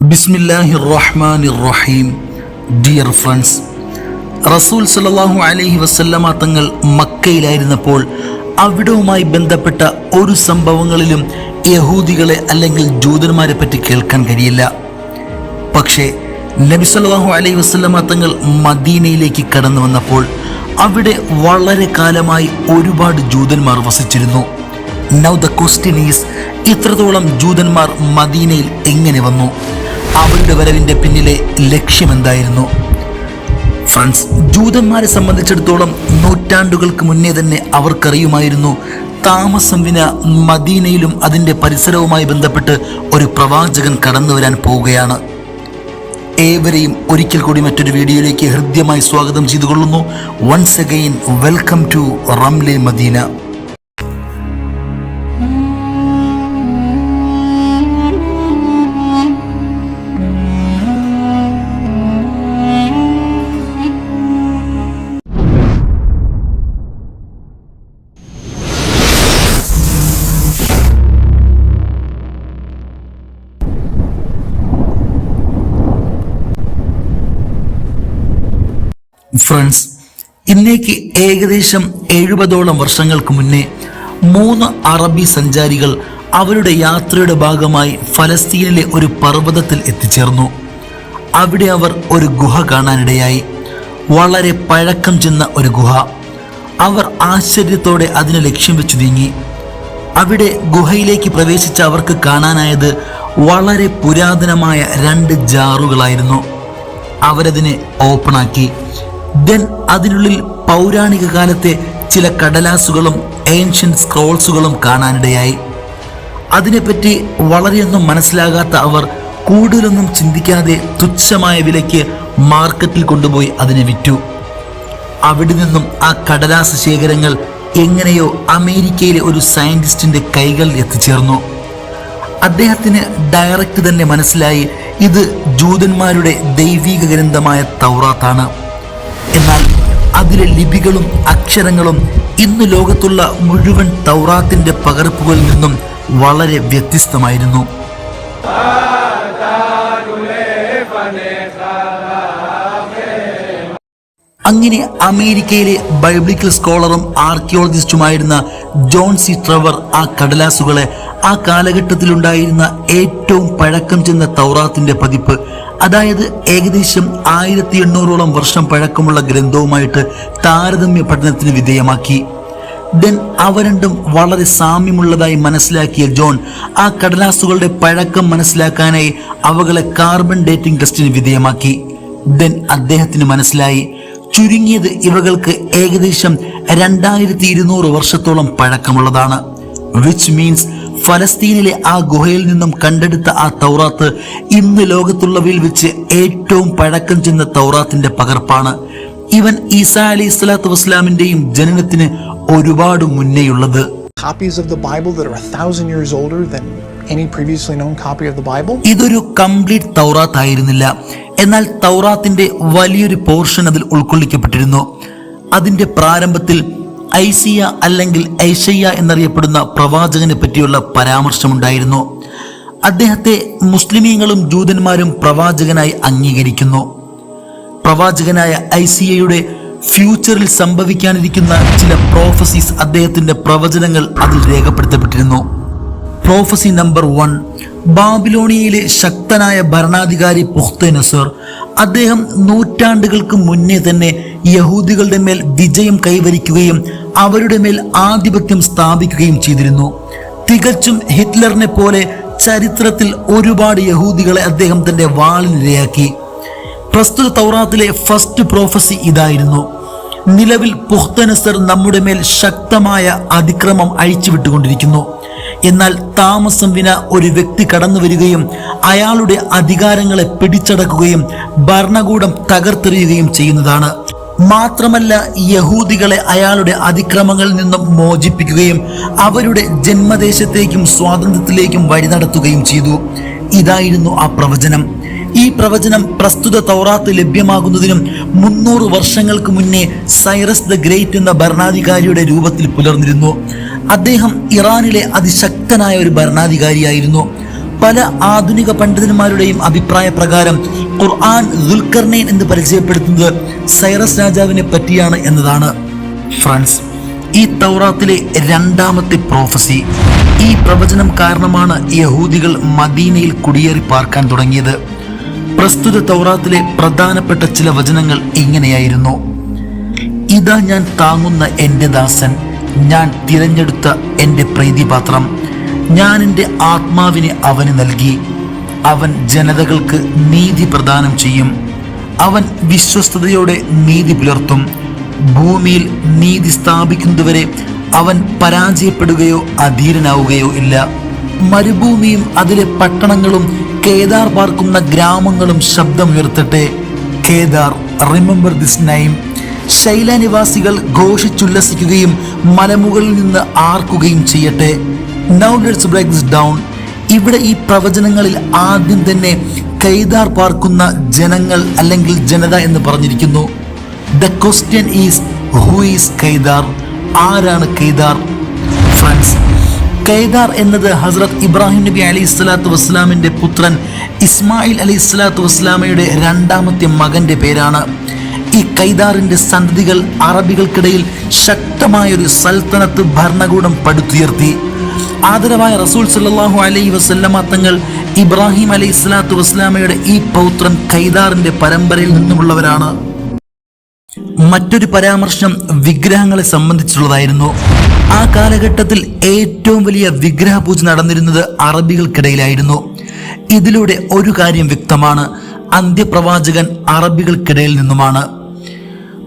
ബിസ്മില്ലാഹി റഹ്മാൻ റഹീം dear friends റസൂൽ സല്ലല്ലാഹു അലൈഹി വസല്ലമ തങ്ങൾ മക്കയിലായിരുന്നപ്പോൾ അവിടവുമായി ബന്ധപ്പെട്ട ഒരു സംഭവങ്ങളിലും യഹൂദികളെ അല്ലെങ്കിൽ ജൂതന്മാരെ പറ്റി കേൾക്കാൻ കഴിയില്ല. പക്ഷേ നബി സല്ലല്ലാഹു അലൈഹി വസല്ലമ തങ്ങൾ മദീനയിലേക്ക് കടന്നു വന്നപ്പോൾ അവിടെ വളരെ കാലമായി ഒരുപാട് ജൂതന്മാർ വസിച്ചിരുന്നു. നൗ ദ ക്വസ്റ്റ്യൻ ഈസ് ഇത്രത്തോളം ജൂതന്മാർ മദീനയിൽ എങ്ങനെ വന്നു? അവരുടെ വരവിന്റെ പിന്നിലെ ലക്ഷ്യമെന്തായിരുന്നു? ഫ്രണ്ട്സ് ജൂതന്മാരെ സംബന്ധിച്ചിടത്തോളം നൂറ്റാണ്ടുകൾക്ക് മുന്നേ തന്നെ അവർക്കറിയുമായിരുന്നു താമസം വിന മദീനയിലും അതിന്റെ പരിസരവുമായി ബന്ധപ്പെട്ട് ഒരു പ്രവാചകൻ കടന്നു വരാൻ പോവുകയാണ്. ഏവരെയും ഒരിക്കൽ കൂടി മറ്റൊരു വീഡിയോയിലേക്ക് ഹൃദ്യമായി സ്വാഗതം ചെയ്തുകൊള്ളുന്നു. Once again welcome to Ramle Madina friends ഇന്നേക്ക് ഏകദേശം എഴുപതോളം വർഷങ്ങൾക്ക് മുന്നേ മൂന്ന് അറബി സഞ്ചാരികൾ അവരുടെ യാത്രയുടെ ഭാഗമായി ഫലസ്തീനിലെ ഒരു പർവതത്തിൽ എത്തിച്ചേർന്നു. അവിടെ അവർ ഒരു ഗുഹ കാണാനിടയായി. വളരെ പഴക്കം ചെന്ന ഒരു ഗുഹ. അവർ ആശ്ചര്യത്തോടെ അതിനെ ലക്ഷ്യം വെച്ചു നീങ്ങി. അവിടെ ഗുഹയിലേക്ക് പ്രവേശിച്ച അവർക്ക് കാണാനായത് വളരെ പുരാതനമായ രണ്ട് ജാറുകളായിരുന്നു. അവരതിനെ ഓപ്പണാക്കി. ദെൻ അതിനുള്ളിൽ പൗരാണിക കാലത്തെ ചില കടലാസുകളും ഏൻഷ്യൻ സ്ക്രോൾസുകളും കാണാനിടയായി. അതിനെപ്പറ്റി വളരെയൊന്നും മനസ്സിലാകാത്ത അവർ കൂടുതലൊന്നും ചിന്തിക്കാതെ തുച്ഛമായ വിലയ്ക്ക് മാർക്കറ്റിൽ കൊണ്ടുപോയി അതിനെ വിറ്റു. അവിടെ നിന്നും ആ കടലാസ് ശേഖരങ്ങൾ എങ്ങനെയോ അമേരിക്കയിലെ ഒരു സയന്റിസ്റ്റിന്റെ കൈകളിൽ എത്തിച്ചേർന്നു. അദ്ദേഹത്തിന് ഡയറക്റ്റ് തന്നെ മനസ്സിലായി ഇത് ജൂതന്മാരുടെ ദൈവീക ഗ്രന്ഥമായ തൗറാത്താണ്. എന്നാൽ അതിലെ ലിപികളും അക്ഷരങ്ങളും ഇന്ന് ലോകത്തുള്ള മുഴുവൻ തൗറാത്തിന്റെ പകർപ്പുകളിൽ നിന്നും വളരെ വ്യത്യസ്തമായിരുന്നു. അങ്ങനെ അമേരിക്കയിലെ ബൈബിളിക്കൽ സ്കോളറും ആർക്കിയോളജിസ്റ്റുമായിരുന്ന ജോൺ സി ട്രവർ ആ കടലാസുകളെ ആ കാലഘട്ടത്തിലുണ്ടായിരുന്ന ഏറ്റവും പഴക്കം ചെന്ന തൗറാത്തിന്റെ പതിപ്പ് അതായത് ഏകദേശം ആയിരത്തി എണ്ണൂറോളം വർഷം പഴക്കമുള്ള ഗ്രന്ഥവുമായിട്ട് താരതമ്യ പഠനത്തിന് വിധേയമാക്കി. ദെൻ അവ രണ്ടും വളരെ സാമ്യമുള്ളതായി മനസ്സിലാക്കിയ ജോൺ ആ കടലാസുകളുടെ പഴക്കം മനസ്സിലാക്കാനായി അവകളെ കാർബൺ ഡേറ്റിംഗ് ടെസ്റ്റിന് വിധേയമാക്കി. ദെൻ അദ്ദേഹത്തിന് മനസ്സിലായി ചുരുങ്ങിയത് ഇവകൾക്ക് ഏകദേശം രണ്ടായിരത്തി ഇരുന്നൂറ് വർഷത്തോളം പഴക്കമുള്ളതാണ്. വിച്ച് മീൻസ് ഫലസ്തീനിലെ ആ ഗുഹയിൽ നിന്നും കണ്ടെടുത്ത ആ തൗറാത്ത് ഇന്ന് ലോകത്തുള്ളവയിൽ വെച്ച് ഏറ്റവും പഴക്കം ചെന്ന തൗറാത്തിന്റെ പകർപ്പാണ്. ഇവൻ ഈസാ അലി സ്വലാത്തു വസ്ലാമിന്റെയും ജനനത്തിന് ഒരുപാട് മുന്നേയുള്ളത്. Copies of the Bible that are a thousand years older than any previously known copy of the Bible. ഇതൊരു കംപ്ലീറ്റ് തൗറാത്ത് ആയിരുന്നില്ല. എന്നാൽ തൗറാത്തിന്റെ വലിയൊരു പോർഷൻ അതിൽ ഉൾക്കൊള്ളിക്കപ്പെട്ടിരുന്നു. അതിന്റെ പ്രാരംഭത്തിൽ ഐസിയ അല്ലെങ്കിൽ ഐഷയ്യ എന്നറിയപ്പെടുന്ന പ്രവാചകനെ പറ്റിയുള്ള പരാമർശമുണ്ടായിരുന്നു. അദ്ദേഹത്തെ മുസ്ലിമീങ്ങളും ജൂതന്മാരും പ്രവാചകനായി അംഗീകരിക്കുന്നു. പ്രവാചകനായ ഐസിയയുടെ ഫ്യൂച്ചറിൽ സംഭവിക്കാനിരിക്കുന്ന ചില പ്രോഫസീസ് അദ്ദേഹത്തിന്റെ പ്രവചനങ്ങൾ അതിൽ രേഖപ്പെടുത്തപ്പെട്ടിരുന്നു. പ്രോഫസി നമ്പർ വൺ ബാബിലോണിയയിലെ ശക്തനായ ഭരണാധികാരി പുഖ്തനസർ അദ്ദേഹം നൂറ്റാണ്ടുകൾക്ക് മുന്നേ തന്നെ യഹൂദികളുടെ മേൽ വിജയം കൈവരിക്കുകയും അവരുടെ മേൽ ആധിപത്യം സ്ഥാപിക്കുകയും ചെയ്തിരുന്നു. തികച്ചും ഹിറ്റ്ലറിനെ പോലെ ചരിത്രത്തിൽ ഒരുപാട് യഹൂദികളെ അദ്ദേഹം തന്റെ വാളിനിരയാക്കി പ്രസ്തുത തൗറാത്തിലെ ഫസ്റ്റ് പ്രോഫസി ഇതായിരുന്നു. നിലവിൽ പുഖ്തനസർ നമ്മുടെ മേൽ ശക്തമായ അതിക്രമം അഴിച്ചുവിട്ടുകൊണ്ടിരിക്കുന്നു. എന്നാൽ താമസം വിന ഒരു വ്യക്തി കടന്നു വരികയും അയാളുടെ അധികാരങ്ങളെ പിടിച്ചടക്കുകയും ഭരണകൂടം തകർത്തെറിയുകയും ചെയ്യുന്നതാണ്. മാത്രമല്ല യഹൂദികളെ അയാളുടെ അതിക്രമങ്ങളിൽ നിന്നും മോചിപ്പിക്കുകയും അവരുടെ ജന്മദേശത്തേക്കും സ്വാതന്ത്ര്യത്തിലേക്കും വഴി നടത്തുകയും ചെയ്തു. ഇതായിരുന്നു ആ പ്രവചനം. ഈ പ്രവചനം പ്രസ്തുത തൗറാത്ത് ലഭ്യമാകുന്നതിനും മുന്നൂറ് വർഷങ്ങൾക്ക് മുന്നേ സൈറസ് ദ ഗ്രേറ്റ് എന്ന ഭരണാധികാരിയുടെ രൂപത്തിൽ പുലർന്നിരുന്നു. അദ്ദേഹം ഇറാനിലെ അതിശക്തനായ ഒരു ഭരണാധികാരിയായിരുന്നു. പല ആധുനിക പണ്ഡിതന്മാരുടെയും അഭിപ്രായ പ്രകാരം ഖുർആൻ ദുൽഖർനൈൻ എന്ന് പരിചയപ്പെടുത്തുന്നത് സൈറസ് രാജാവിനെ പറ്റിയാണ് എന്നതാണ്. ഫ്രാൻസ് ഈ തൗറാത്തിലെ രണ്ടാമത്തെ പ്രോഫസി ഈ പ്രവചനം കാരണമാണ് യഹൂദികൾ മദീനയിൽ കുടിയേറി പാർക്കാൻ തുടങ്ങിയത്. പ്രസ്തുത തൗറാത്തിലെ പ്രധാനപ്പെട്ട ചില വചനങ്ങൾ ഇങ്ങനെയായിരുന്നു. ഇതാ ഞാൻ താങ്ങുന്ന എന്റെ ദാസൻ ഞാൻ തിരഞ്ഞെടുത്ത എന്റെ പ്രീതിപാത്രം ഞാൻ എന്റെ ആത്മാവിനെ അവന് നൽകി. അവൻ ജനതകൾക്ക് നീതി പ്രദാനം ചെയ്യും. അവൻ വിശ്വസ്തയോടെ നീതി പുലർത്തും. ഭൂമിയിൽ നീതി സ്ഥാപിക്കുന്നതുവരെ അവൻ പരാജയപ്പെടുകയോ അധീരനാവുകയോ ഇല്ല. മരുഭൂമിയും അതിലെ പട്ടണങ്ങളും കേദാർ പാർക്കുന്ന ഗ്രാമങ്ങളും ശബ്ദമുയർത്തട്ടെ. കേദാർ റിമെമ്പർ ദിസ് നൈം ശൈലനിവാസികൾ ഘോഷിച്ചുല്ലസിക്കുകയും മലമുകളിൽ നിന്ന് ആർക്കുകയും ചെയ്യട്ടെ. Now let's break this down ഇവിടെ ഈ പ്രവചനങ്ങളിൽ ആദ്യം തന്നെ കൈദാർ പാർക്കുന്ന ജനങ്ങൾ അല്ലെങ്കിൽ ജനത എന്ന് പറഞ്ഞിരിക്കുന്നു. The question is who is Kedar? ആരാണ് കൈദാർ? ഫ്രണ്ട്സ് കൈദാർ എന്നത് ഹസ്രത് ഇബ്രാഹിം നബി അലി സ്വലാത്തു വസ്സലാമിന്റെ പുത്രൻ ഇസ്മായിൽ അലി സ്വലാത്തു വസ്സലാമയുടെ രണ്ടാമത്തെ മകന്റെ പേരാണ്. ഈ കൈദാറിന്റെ സന്തതികൾ അറബികൾക്കിടയിൽ ശക്തമായൊരു സൽത്തനത്ത് ഭരണകൂടം പടുത്തുയർത്തി. ആദരവായ റസൂൽ സല്ലാഹു അലൈഹി വസല്ലമ തങ്ങൾ ഇബ്രാഹിം അലൈഹി സ്വലാത്തു വസ്ലാമയുടെ ഈ പൗത്രൻ കൈദാറിന്റെ പരമ്പരയിൽ നിന്നുമുള്ളവരാണ്. മറ്റൊരു പരാമർശം വിഗ്രഹങ്ങളെ സംബന്ധിച്ചുള്ളതായിരുന്നു. ആ കാലഘട്ടത്തിൽ ഏറ്റവും വലിയ വിഗ്രഹ പൂജ നടന്നിരുന്നത് അറബികൾക്കിടയിലായിരുന്നു. ഇതിലൂടെ ഒരു കാര്യം വ്യക്തമാണ്. അന്ത്യപ്രവാചകൻ അറബികൾക്കിടയിൽ നിന്നുമാണ്.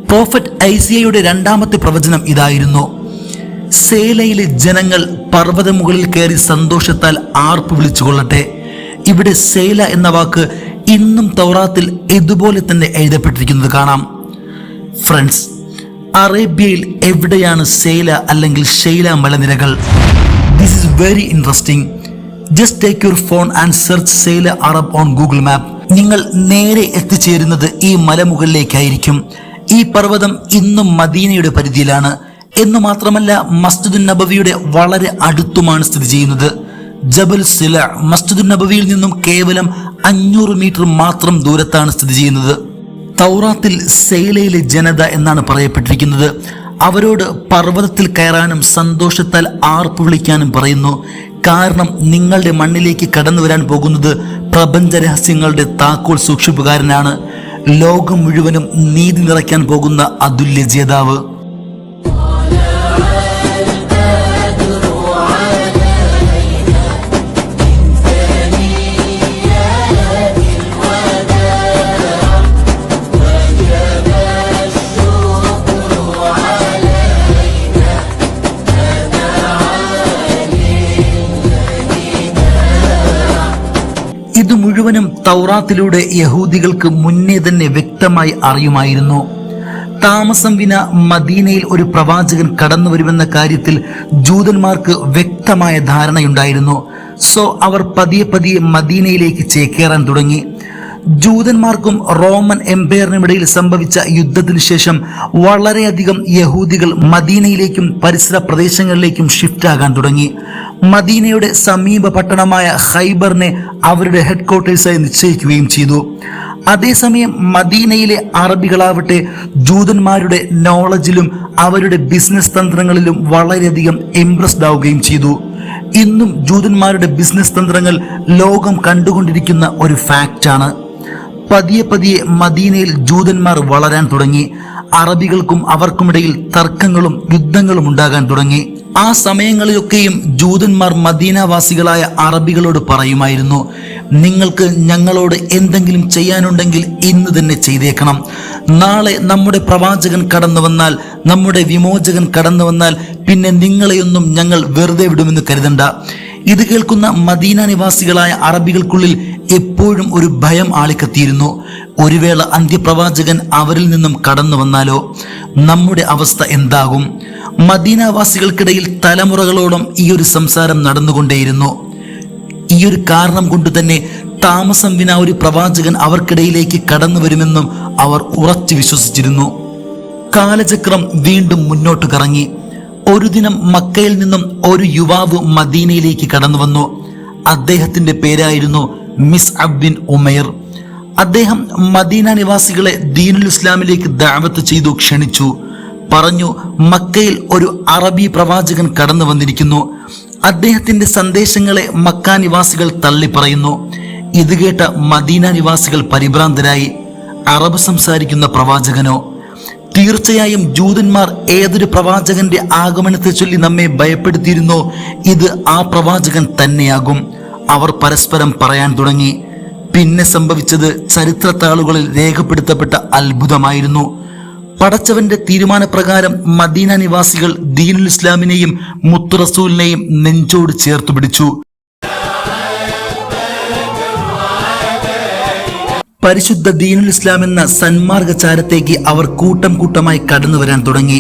പ്രോഫറ്റ് ഐസിയയുടെ രണ്ടാമത്തെ പ്രവചനം ഇതായിരുന്നു. സേലയിലെ ജനങ്ങൾ പർവതമുകളിൽ കയറി സന്തോഷത്താൽ ആർപ്പ് വിളിച്ചുകൊള്ളട്ടെ ഇവിടെ സേല എന്ന വാക്ക് ഇന്നും തൗറാത്തിൽ ഇതുപോലെ തന്നെ എഴുതപ്പെട്ടിരിക്കുന്നത് കാണാം. ഫ്രണ്ട്സ് അറേബ്യയിൽ എവിടെയാണ് സേല അല്ലെങ്കിൽ ഷെയ്ല മലനിരകൾ? This is very interesting just take your phone and search Sela Arab on Google map നിങ്ങൾ നേരെ എത്തിച്ചേരുന്നത് ഈ മലമുകളിലേക്കായിരിക്കും. ഈ പർവതം ഇന്നും മദീനയുടെ പരിധിയിലാണ്. എന്ന് മാത്രമല്ല മസ്ജിദുൻ നബവിയുടെ വളരെ അടുത്തുമാണ് സ്ഥിതി ചെയ്യുന്നത്. ജബൽ സില മസ്ജിദുൻ നബവിയിൽ നിന്നും കേവലം അഞ്ഞൂറ് മീറ്റർ മാത്രം ദൂരത്താണ് സ്ഥിതി ചെയ്യുന്നത്. തൗറാത്തിൽ സെയിലയിലെ ജനത എന്നാണ് പറയപ്പെട്ടിരിക്കുന്നത്. അവരോട് പർവതത്തിൽ കയറാനും സന്തോഷത്താൽ ആർപ്പ് വിളിക്കാനും പറയുന്നു. കാരണം നിങ്ങളുടെ മണ്ണിലേക്ക് കടന്നു വരാൻ പോകുന്നത് പ്രപഞ്ച രഹസ്യങ്ങളുടെ താക്കോൽ സൂക്ഷിപ്പുകാരനാണ് ലോകം മുഴുവനും നീതി നിറയ്ക്കാൻ പോകുന്ന അതുല്യ ജേതാവ്. തൗറാത്തിലൂടെ യഹൂദികൾക്ക് മുന്നേ തന്നെ വ്യക്തമായി അറിയുമായിരുന്നു. താമസം വിന മദീനയിൽ ഒരു പ്രവാചകൻ കടന്നു വരുമെന്ന കാര്യത്തിൽ ജൂതന്മാർക്ക് വ്യക്തമായ ധാരണയുണ്ടായിരുന്നു. സോ അവർ പതിയെ പതിയെ മദീനയിലേക്ക് ചേക്കേറാൻ തുടങ്ങി. ജൂതന്മാർക്കും റോമൻ എംപയറിനുമിടയിൽ സംഭവിച്ച യുദ്ധത്തിന് ശേഷം വളരെയധികം യഹൂദികൾ മദീനയിലേക്കും പരിസര പ്രദേശങ്ങളിലേക്കും ഷിഫ്റ്റ് ആകാൻ തുടങ്ങി. മദീനയുടെ സമീപ പട്ടണമായ ഹൈബറിനെ അവരുടെ ഹെഡ് ക്വാർട്ടേഴ്സായി നിശ്ചയിക്കുകയും ചെയ്തു. അതേസമയം മദീനയിലെ അറബികളാവട്ടെ ജൂതന്മാരുടെ നോളജിലും അവരുടെ ബിസിനസ് തന്ത്രങ്ങളിലും വളരെയധികം ഇംപ്രസ്ഡ് ആവുകയും ചെയ്തു. ഇന്നും ജൂതന്മാരുടെ ബിസിനസ് തന്ത്രങ്ങൾ ലോകം കണ്ടുകൊണ്ടിരിക്കുന്ന ഒരു ഫാക്റ്റാണ് പതിയെ പതിയെ മദീനയിൽ ജൂതന്മാർ വളരാൻ തുടങ്ങി. അറബികൾക്കും അവർക്കുമിടയിൽ തർക്കങ്ങളും യുദ്ധങ്ങളും ഉണ്ടാകാൻ തുടങ്ങി. ആ സമയങ്ങളിലൊക്കെയും ജൂതന്മാർ മദീനവാസികളായ അറബികളോട് പറയുമായിരുന്നു നിങ്ങൾക്ക് ഞങ്ങളോട് എന്തെങ്കിലും ചെയ്യാനുണ്ടെങ്കിൽ ഇന്ന് തന്നെ ചെയ്തേക്കണം. നാളെ നമ്മുടെ പ്രവാചകൻ കടന്നു വന്നാൽ നമ്മുടെ വിമോചകൻ കടന്നു വന്നാൽ പിന്നെ നിങ്ങളെയൊന്നും ഞങ്ങൾ വെറുതെ വിടുമെന്ന് കരുതണ്ട. ഇത് കേൾക്കുന്ന മദീന നിവാസികളായ അറബികൾക്കുള്ളിൽ എപ്പോഴും ഒരു ഭയം ആളിക്കത്തിയിരുന്നു. ഒരു വേള അന്ത്യപ്രവാചകൻ അവരിൽ നിന്നും കടന്നു വന്നാലോ? നമ്മുടെ അവസ്ഥ എന്താകും? മദീനവാസികൾക്കിടയിൽ തലമുറകളോളം ഈ ഒരു സംസാരം നടന്നുകൊണ്ടേയിരുന്നു. ഈ ഒരു കാരണം കൊണ്ട് തന്നെ താമസം വിന ഒരു പ്രവാചകൻ അവർക്കിടയിലേക്ക് കടന്നു വരുമെന്നും അവർ ഉറച്ചു വിശ്വസിച്ചിരുന്നു. കാലചക്രം വീണ്ടും മുന്നോട്ട് കറങ്ങി. ഒരു ദിനം മക്കയിൽ നിന്നും ഒരു യുവാവ് മദീനയിലേക്ക് കടന്നു വന്നു. അദ്ദേഹത്തിന്റെ പേരായിരുന്നു മിസ് അബ്ദിൻ ഉമൈർ അദ്ദേഹം മദീന നിവാസികളെ ദീനുൽ ഇസ്ലാമിലേക്ക് ദാവത്ത് ചെയ്തു ക്ഷണിച്ചു. പറഞ്ഞു മക്കയിൽ ഒരു അറബി പ്രവാചകൻ കടന്നു വന്നിരിക്കുന്നു. അദ്ദേഹത്തിന്റെ സന്ദേശങ്ങളെ മക്ക നിവാസികൾ തള്ളിപ്പറയുന്നു. ഇത് കേട്ട മദീന നിവാസികൾ പരിഭ്രാന്തരായി. അറബ് സംസാരിക്കുന്ന പ്രവാചകനോ തീർച്ചയായും ജൂതന്മാർ ഏതൊരു പ്രവാചകന്റെ ആഗമനത്തെ ചൊല്ലി നമ്മെ ഭയപ്പെടുത്തിയിരുന്നോ ഇത് ആ പ്രവാചകൻ തന്നെയാകും. അവർ പരസ്പരം പറയാൻ തുടങ്ങി. പിന്നെ സംഭവിച്ചത് ചരിത്രത്താളുകളിൽ രേഖപ്പെടുത്തപ്പെട്ട അത്ഭുതമായിരുന്നു. പടച്ചവന്റെ തീരുമാനപ്രകാരം മദീന നിവാസികൾ ദീനുൽ ഇസ്ലാമിനെയും മുത്തുറസൂലിനെയും നെഞ്ചോട് ചേർത്തു പിടിച്ചു. പരിശുദ്ധ ദീനുൽ ഇസ്ലാം എന്ന സന്മാർഗചാരത്തേക്ക് അവർ കൂട്ടം കൂട്ടമായി കടന്നു വരാൻ തുടങ്ങി.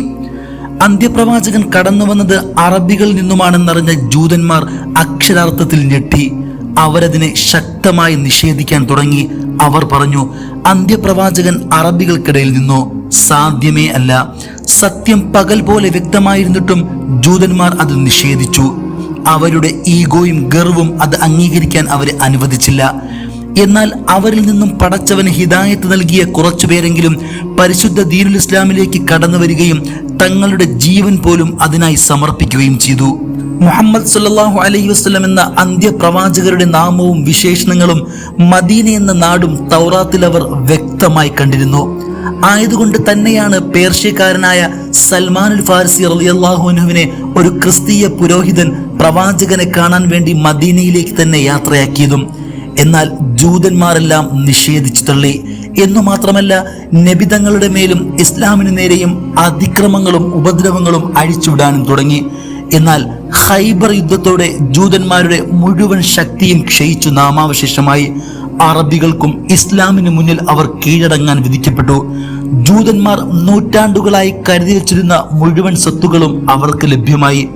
അന്ത്യപ്രവാചകൻ കടന്നു വന്നത് അറബികളിൽ നിന്നുമാണെന്നറിഞ്ഞ ജൂതന്മാർ അക്ഷരാർത്ഥത്തിൽ ഞെട്ടി. അവരതിനെ ശക്തമായി നിഷേധിക്കാൻ തുടങ്ങി. അവർ പറഞ്ഞു അന്ത്യപ്രവാചകൻ അറബികൾക്കിടയിൽ നിന്നോ സാധ്യമേ അല്ല. സത്യം പകൽ പോലെ വ്യക്തമായിരുന്നിട്ടും ജൂതന്മാർ അത് നിഷേധിച്ചു. അവരുടെ ഈഗോയും ഗർവും അത് അംഗീകരിക്കാൻ അവരെ അനുവദിച്ചില്ല. എന്നാൽ അവരിൽ നിന്നും പടച്ചവന് ഹിദായത്ത് നൽകിയ കുറച്ചുപേരെങ്കിലും പരിശുദ്ധ ദീനുൽ ഇസ്ലാമിലേക്ക് കടന്നു വരികയും തങ്ങളുടെ ജീവൻ പോലും അതിനായി സമർപ്പിക്കുകയും ചെയ്തു. മുഹമ്മദ് സല്ലല്ലാഹു അലൈഹി വസ്ലം എന്ന അന്ത്യപ്രവാചകരുടെ നാമവും വിശേഷണങ്ങളും മദീന എന്ന നാടും തൗറാത്തിൽ അവർ വ്യക്തമായി കണ്ടിരുന്നു. ആയതുകൊണ്ട് തന്നെയാണ് പേർഷ്യക്കാരനായ സൽമാനുൽ ഫാർസി റളിയല്ലാഹു അൻഹുവിനെ ഒരു ക്രിസ്തീയ പുരോഹിതൻ പ്രവാചകനെ കാണാൻ വേണ്ടി മദീനയിലേക്ക് തന്നെ യാത്രയാക്കിയതും എന്നാൽ ജൂതന്മാരെല്ലാം നിഷേധിച്ചു തള്ളി. എന്നു മാത്രമല്ല നബിതങ്ങളുടെ മേലും ഇസ്ലാമിനു നേരെയും അതിക്രമങ്ങളും ഉപദ്രവങ്ങളും അഴിച്ചുവിടാനും തുടങ്ങി. എന്നാൽ ഹൈബർ യുദ്ധത്തോടെ ജൂതന്മാരുടെ മുഴുവൻ ശക്തിയും ക്ഷയിച്ചു നാമാവശേഷമായി അറബികൾക്കും ഇസ്ലാമിന് മുന്നിൽ അവർ കീഴടങ്ങാൻ വിധിക്കപ്പെട്ടു. ജൂതന്മാർ നൂറ്റാണ്ടുകളായി കരുതി വച്ചിരുന്ന മുഴുവൻ സ്വത്തുകളും അവർക്ക് ലഭ്യമായി.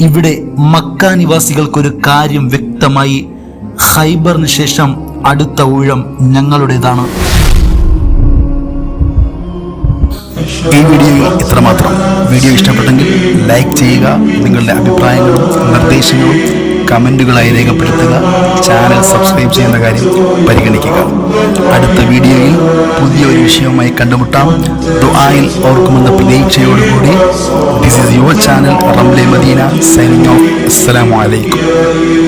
ഇവിടെ മക്ക നിവാസികൾക്കൊരു കാര്യം വ്യക്തമായി. ഹൈബറിന് ശേഷം അടുത്ത ഊഴം ഞങ്ങളുടേതാണ്. ഈ വീഡിയോയിൽ ഇത്രമാത്രം വീഡിയോ ഇഷ്ടപ്പെട്ടെങ്കിൽ ലൈക്ക് ചെയ്യുക നിങ്ങളുടെ അഭിപ്രായങ്ങളും നിർദ്ദേശങ്ങളും കമന്റുകളായി രേഖപ്പെടുത്തുക ചാനൽ സബ്സ്ക്രൈബ് ചെയ്യുന്ന കാര്യം പരിഗണിക്കുക. അടുത്ത വീഡിയോയിൽ പുതിയൊരു വിഷയവുമായി കണ്ടുമുട്ടാം. ദുആയിൽ ഓർക്കുമെന്ന പ്രതീക്ഷയോടുകൂടി this is your channel Ramle Madina signing off അസ്സലാമു അലൈക്കും.